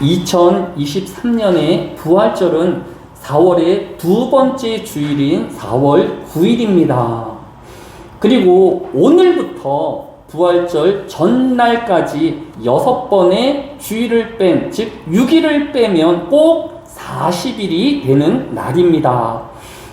2023년의 부활절은 4월의 두 번째 주일인 4월 9일입니다. 그리고 오늘부터 부활절 전날까지 여섯 번의 주일을 뺀, 즉 6일을 빼면 꼭 40일이 되는 날입니다.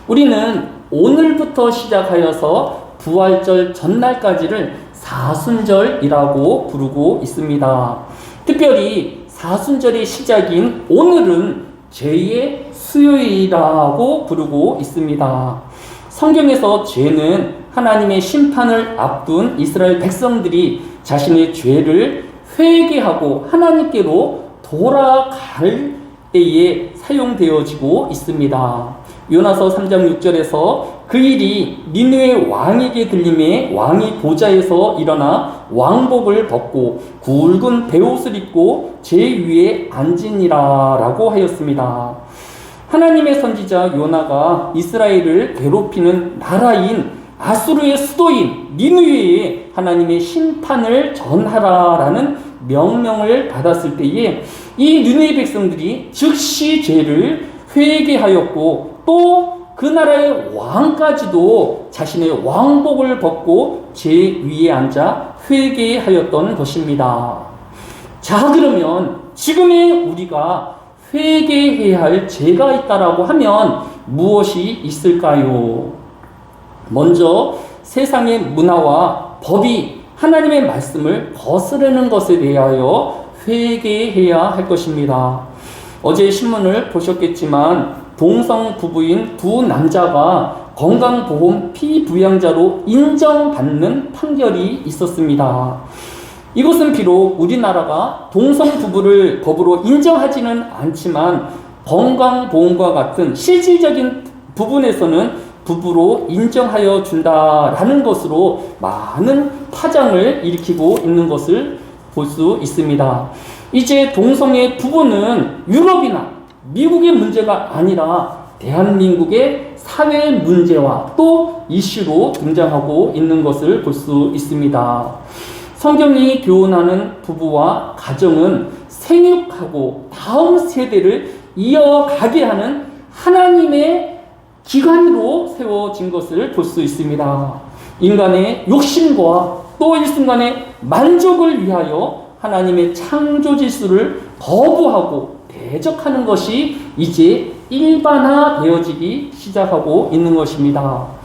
우리는 오늘부터 시작하여서 부활절 전날까지를 사순절이라고 부르고 있습니다. 특별히 사순절의 시작인 오늘은 죄의 수요일이라고 부르고 있습니다. 성경에서 죄는 하나님의 심판을 앞둔 이스라엘 백성들이 자신의 죄를 회개하고 하나님께로 돌아갈 때에 사용되어지고 있습니다. 요나서 3장 6절에서 그 일이 니누의 왕에게 들림에 왕이 보좌에서 일어나 왕복을 벗고 굵은 베옷을 입고 제 위에 앉으니라라고 하였습니다. 하나님의 선지자 요나가 이스라엘을 괴롭히는 나라인 아수르의 수도인 니누에에 하나님의 심판을 전하라라는 명령을 받았을 때에 이 니누의 백성들이 즉시 죄를 회개하였고 또 그 나라의 왕까지도 자신의 왕복을 벗고 제 위에 앉아 회개하였던 것입니다. 자, 그러면 지금의 우리가 회개해야 할 죄가 있다라고 하면 무엇이 있을까요? 먼저 세상의 문화와 법이 하나님의 말씀을 거스르는 것에 대하여 회개해야 할 것입니다. 어제 신문을 보셨겠지만 동성 부부인 두 남자가 건강보험 피부양자로 인정받는 판결이 있었습니다. 이것은 비록 우리나라가 동성 부부를 법으로 인정하지는 않지만 건강보험과 같은 실질적인 부분에서는 부부로 인정하여 준다라는 것으로 많은 파장을 일으키고 있는 것을 볼 수 있습니다. 이제 동성의 부부는 유럽이나 미국의 문제가 아니라 대한민국의 사회 문제와 또 이슈로 등장하고 있는 것을 볼 수 있습니다. 성경이 교훈하는 부부와 가정은 생육하고 다음 세대를 이어가게 하는 하나님의 기관으로 세워진 것을 볼 수 있습니다. 인간의 욕심과 또 일순간의 만족을 위하여 하나님의 창조 질서를 거부하고 대적하는 것이 이제 일반화되어지기 시작하고 있는 것입니다.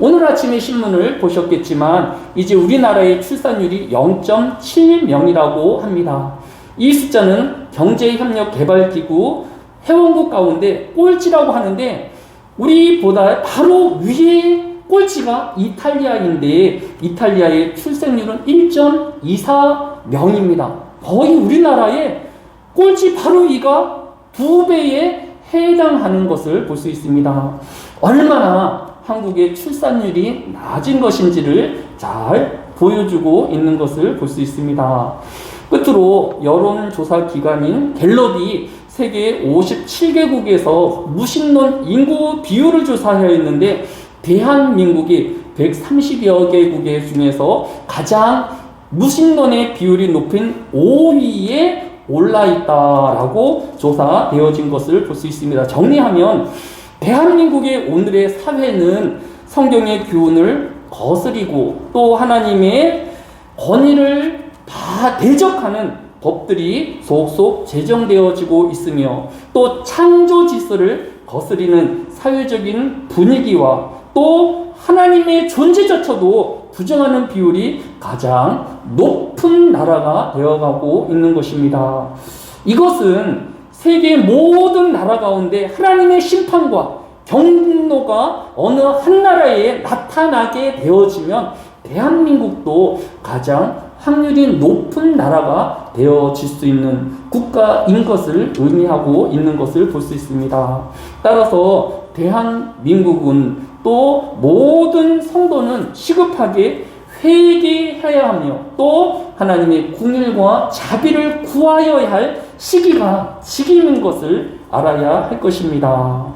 오늘 아침에 신문을 보셨겠지만 이제 우리나라의 출산율이 0.7명이라고 합니다. 이 숫자는 경제협력개발기구 회원국 가운데 꼴찌라고 하는데 우리보다 바로 위에 꼴찌가 이탈리아인데 이탈리아의 출생률은 1.24명입니다. 거의 우리나라의 꼴찌 바로 이가 두 배에 해당하는 것을 볼 수 있습니다. 얼마나 한국의 출산율이 낮은 것인지를 잘 보여주고 있는 것을 볼 수 있습니다. 끝으로 여론조사 기관인 갤럽이 세계 57개국에서 무신론 인구 비율을 조사하였는데 대한민국이 130여 개국의 중에서 가장 무신론의 비율이 높은 5위에 올라 있다라고 조사되어진 것을 볼 수 있습니다. 정리하면 대한민국의 오늘의 사회는 성경의 교훈을 거스리고 또 하나님의 권위를 다 대적하는 법들이 속속 제정되어지고 있으며 또 창조 질서를 거스리는 사회적인 분위기와 또 하나님의 존재조차도 부정하는 비율이 가장 높 은 나라가 되어가고 있는 것입니다. 이것은 세계 모든 나라 가운데 하나님의 심판과 경로가 어느 한 나라에 나타나게 되어지면 대한민국도 가장 확률이 높은 나라가 되어질 수 있는 국가인 것을 의미하고 있는 것을 볼 수 있습니다. 따라서 대한민국은 또 모든 성도는 시급하게 회개해야 하며 또 하나님의 궁일과 자비를 구하여야 할 시기가 지금인 것을 알아야 할 것입니다.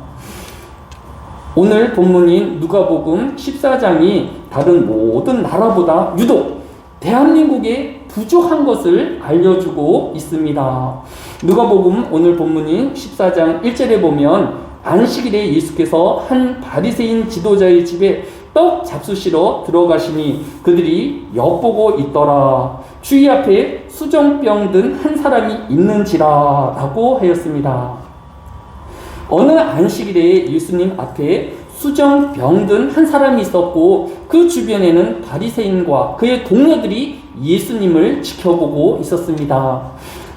오늘 본문인 누가복음 14장이 다른 모든 나라보다 유독 대한민국의 부족한 것을 알려주고 있습니다. 누가복음 오늘 본문인 14장 1절에 보면 안식일에 예수께서 한 바리새인 지도자의 집에 떡 잡수시러 들어가시니 그들이 엿보고 있더라. 주의 앞에 수정병 든 한 사람이 있는지라 라고 하였습니다. 어느 안식일에 예수님 앞에 수정병 든 한 사람이 있었고 그 주변에는 바리새인과 그의 동료들이 예수님을 지켜보고 있었습니다.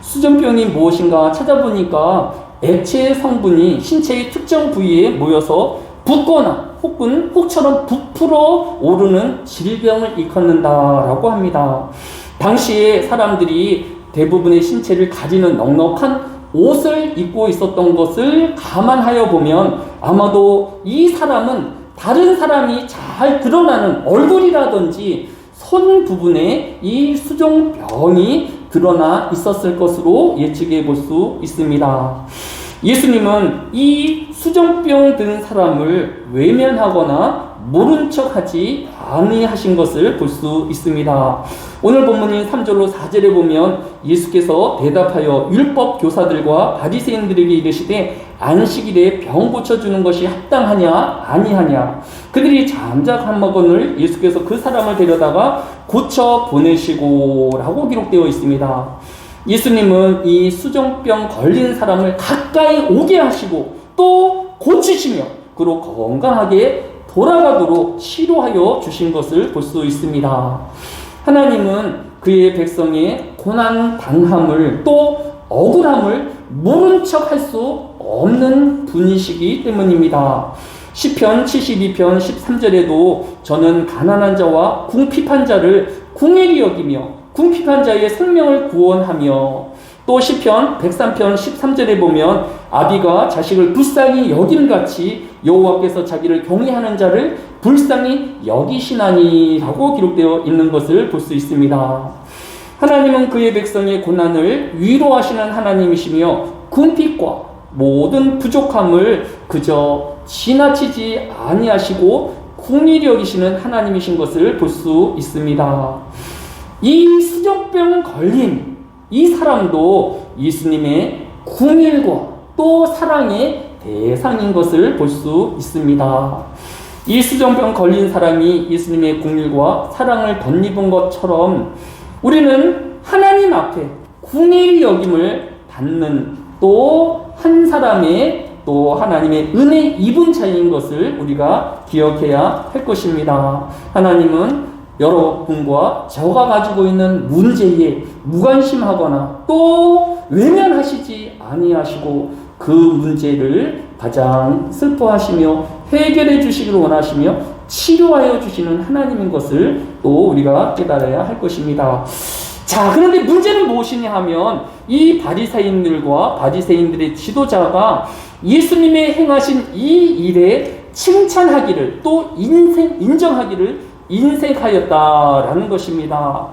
수정병이 무엇인가 찾아보니까 액체 성분이 신체의 특정 부위에 모여서 붓거나 혹은 혹처럼 부풀어 오르는 질병을 일컫는다라고 합니다. 당시에 사람들이 대부분의 신체를 가리는 넉넉한 옷을 입고 있었던 것을 감안하여 보면 아마도 이 사람은 다른 사람이 잘 드러나는 얼굴이라든지 손 부분에 이 수종병이 드러나 있었을 것으로 예측해 볼 수 있습니다. 예수님은 이 수정병 든 사람을 외면하거나 모른 척 하지 아니하신 것을 볼 수 있습니다. 오늘 본문인 3절로 4절에 보면 예수께서 대답하여 율법 교사들과 바리새인들에게 이르시되 안식일에 병 고쳐 주는 것이 합당하냐 아니하냐 그들이 잠잠한 먹은을 예수께서 그 사람을 데려다가 고쳐 보내시고 라고 기록되어 있습니다. 예수님은 이 수정병 걸린 사람을 가까이 오게 하시고 또 고치시며 그로 건강하게 돌아가도록 치료하여 주신 것을 볼 수 있습니다. 하나님은 그의 백성의 고난 당함을 또 억울함을 모른 척 할 수 없는 분이시기 때문입니다. 시편 72편 13절에도 저는 가난한 자와 궁핍한 자를 궁일이 여기며 궁핍한 자의 생명을 구원하며 또 시편 103편 13절에 보면 아비가 자식을 불쌍히 여김 같이 여호와께서 자기를 경외하는 자를 불쌍히 여기시나니라고 기록되어 있는 것을 볼 수 있습니다. 하나님은 그의 백성의 고난을 위로하시는 하나님이시며 궁핍과 모든 부족함을 그저 지나치지 아니하시고 궁일이 여기시는 하나님이신 것을 볼 수 있습니다. 이 수정병 걸린 이 사람도 예수님의 궁일과 또 사랑의 대상인 것을 볼 수 있습니다. 이 수정병 걸린 사람이 예수님의 궁일과 사랑을 덧입은 것처럼 우리는 하나님 앞에 궁일 여김을 받는 또 한 사람의 또 하나님의 은혜 입은 자인 것을 우리가 기억해야 할 것입니다. 하나님은 여러분과 저가 가지고 있는 문제에 무관심하거나 또 외면하시지 아니하시고 그 문제를 가장 슬퍼하시며 해결해 주시기를 원하시며 치료하여 주시는 하나님인 것을 또 우리가 깨달아야 할 것입니다. 자, 그런데 문제는 무엇이냐 하면 이 바리새인들과 바리새인들의 지도자가 예수님의 행하신 이 일에 칭찬하기를 또 인생 인정하기를 인색하였다라는 것입니다.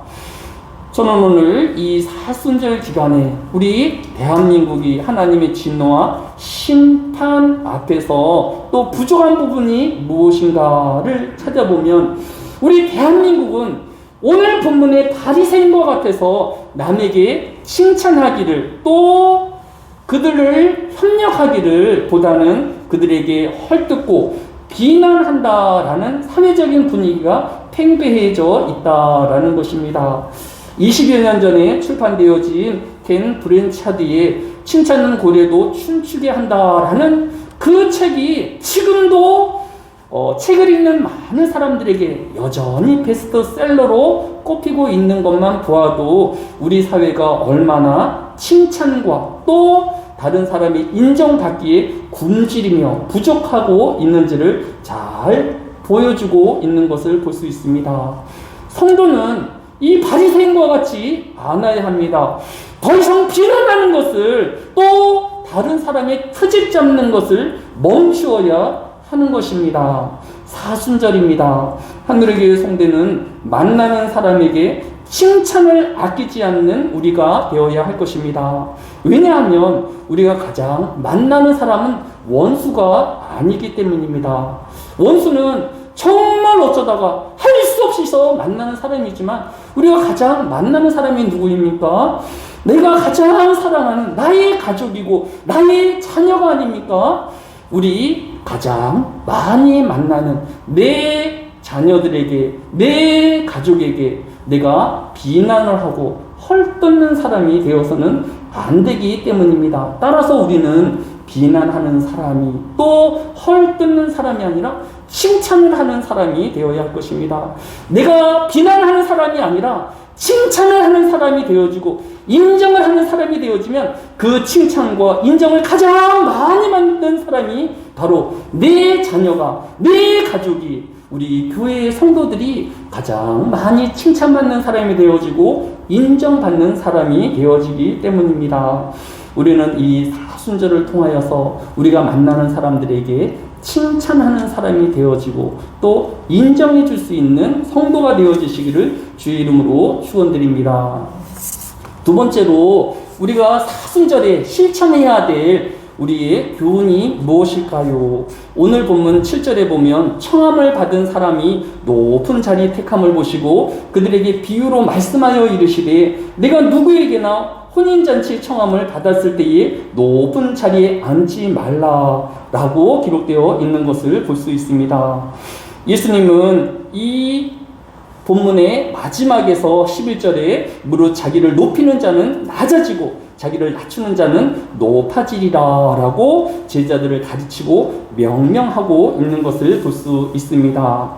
저는 오늘 이 사순절 기간에 우리 대한민국이 하나님의 진노와 심판 앞에서 또 부족한 부분이 무엇인가를 찾아보면 우리 대한민국은 오늘 본문의 바리새인과 같아서 남에게 칭찬하기를 또 그들을 협력하기를 보다는 그들에게 헐뜯고 비난한다라는 사회적인 분위기가 팽배해져 있다라는 것입니다. 20여 년 전에 출판되어진 켄 브랜차드의 칭찬은 고래도 춤추게 한다라는 그 책이 지금도 어, 책을 읽는 많은 사람들에게 여전히 베스트셀러로 꼽히고 있는 것만 보아도 우리 사회가 얼마나 칭찬과 또 다른 사람이 인정받기에 굶주리며 부족하고 있는지를 잘 보여주고 있는 것을 볼 수 있습니다. 성도는 이 바리새인과 같이 않아야 합니다. 더 이상 비난하는 것을 또 다른 사람의 트집 잡는 것을 멈추어야 하는 것입니다. 사순절입니다. 하늘의 교회 성대는 만나는 사람에게 칭찬을 아끼지 않는 우리가 되어야 할 것입니다. 왜냐하면 우리가 가장 만나는 사람은 원수가 아니기 때문입니다. 원수는 정말 어쩌다가 할 수 없이서 만나는 사람이지만 우리가 가장 만나는 사람이 누구입니까? 내가 가장 사랑하는 나의 가족이고 나의 자녀가 아닙니까? 우리 가장 많이 만나는 내 자녀들에게, 내 가족에게 내가 비난을 하고 헐뜯는 사람이 되어서는 안 되기 때문입니다. 따라서 우리는 비난하는 사람이 또 헐뜯는 사람이 아니라 칭찬을 하는 사람이 되어야 할 것입니다. 내가 비난하는 사람이 아니라 칭찬을 하는 사람이 되어지고 인정을 하는 사람이 되어지면 그 칭찬과 인정을 가장 많이 받는 사람이 바로 내 자녀가 내 가족이 우리 교회의 성도들이 가장 많이 칭찬받는 사람이 되어지고 인정받는 사람이 되어지기 때문입니다. 우리는 이 사순절을 통하여서 우리가 만나는 사람들에게 칭찬하는 사람이 되어지고 또 인정해 줄 수 있는 성도가 되어지시기를 주의 이름으로 축원드립니다. 두 번째로 우리가 사순절에 실천해야 될 우리의 교훈이 무엇일까요? 오늘 본문 7절에 보면 청함을 받은 사람이 높은 자리 택함을 보시고 그들에게 비유로 말씀하여 이르시되 내가 누구에게나 혼인잔치 청함을 받았을 때에 높은 자리에 앉지 말라라고 기록되어 있는 것을 볼 수 있습니다. 예수님은 이 본문의 마지막에서 11절에 무릇 자기를 높이는 자는 낮아지고 자기를 낮추는 자는 높아지리라라고 제자들을 가르치고 명명하고 있는 것을 볼 수 있습니다.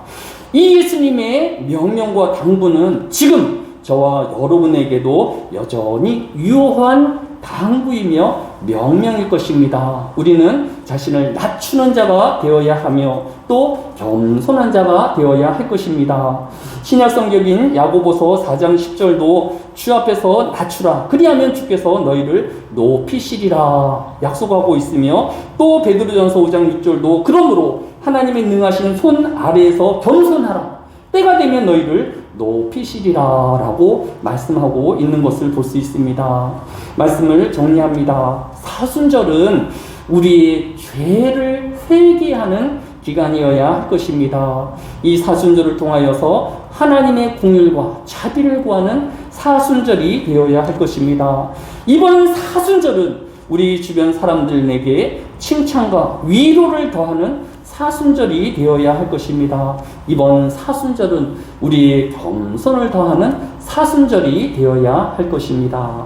이 예수님의 명령과 당부는 지금 저와 여러분에게도 여전히 유효한 당부이며 명령일 것입니다. 우리는 자신을 낮추는 자가 되어야 하며 또 겸손한 자가 되어야 할 것입니다. 신약 성경인 야고보서 4장 10절도 주 앞에서 낮추라 그리하면 주께서 너희를 높이시리라 약속하고 있으며 또 베드로전서 5장 6절도 그러므로 하나님의 능하신 손 아래에서 겸손하라 때가 되면 너희를 높이시리라라고 말씀하고 있는 것을 볼 수 있습니다. 말씀을 정리합니다. 사순절은 우리의 죄를 회개하는 기간이어야 할 것입니다. 이 사순절을 통하여서 하나님의 공율과 자비를 구하는 사순절이 되어야 할 것입니다. 이번 사순절은 우리 주변 사람들에게 칭찬과 위로를 더하는 사순절이 되어야 할 것입니다. 이번 사순절은 우리의 겸손을 더하는 사순절이 되어야 할 것입니다.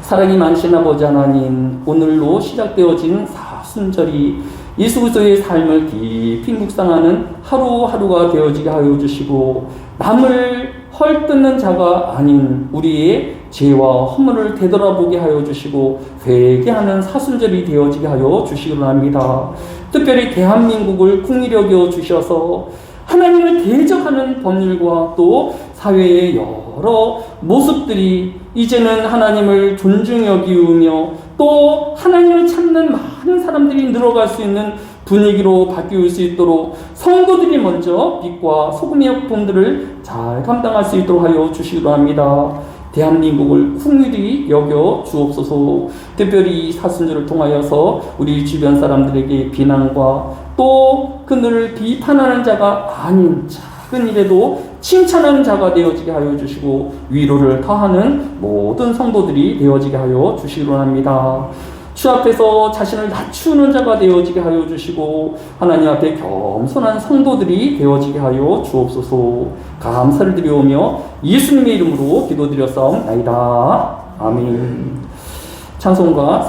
사랑이 많으신 아버지 하나님, 오늘로 시작되어진 사순절이 예수 그리스도의 삶을 깊이 묵상하는 하루하루가 되어지게 하여 주시고 남을 헐뜯는 자가 아닌 우리의 죄와 허물을 되돌아보게 하여 주시고 회개하는 사순절이 되어지게 하여 주시기 바랍니다. 특별히 대한민국을 국리력 여 주셔서 하나님을 대적하는 법률과 또 사회의 여러 모습들이 이제는 하나님을 존중 여기우며 또 하나님을 찾는 많은 사람들이 늘어갈 수 있는 분위기로 바뀔 수 있도록 성도들이 먼저 빛과 소금의 역품들을 잘 감당할 수 있도록 하여 주시기로 합니다. 대한민국을 풍일히 여겨 주옵소서. 특별히 이 사순절을 통하여서 우리 주변 사람들에게 비난과 또 그들을 비판하는 자가 아닌 작은 일에도 칭찬하는 자가 되어지게 하여 주시고 위로를 가하는 모든 성도들이 되어지게 하여 주시기로 합니다. 주 앞에서 자신을 낮추는 자가 되어지게 하여 주시고 하나님 앞에 겸손한 성도들이 되어지게 하여 주옵소서 감사를 드리오며 예수님의 이름으로 기도드렸사옵나이다. 아멘. 찬송가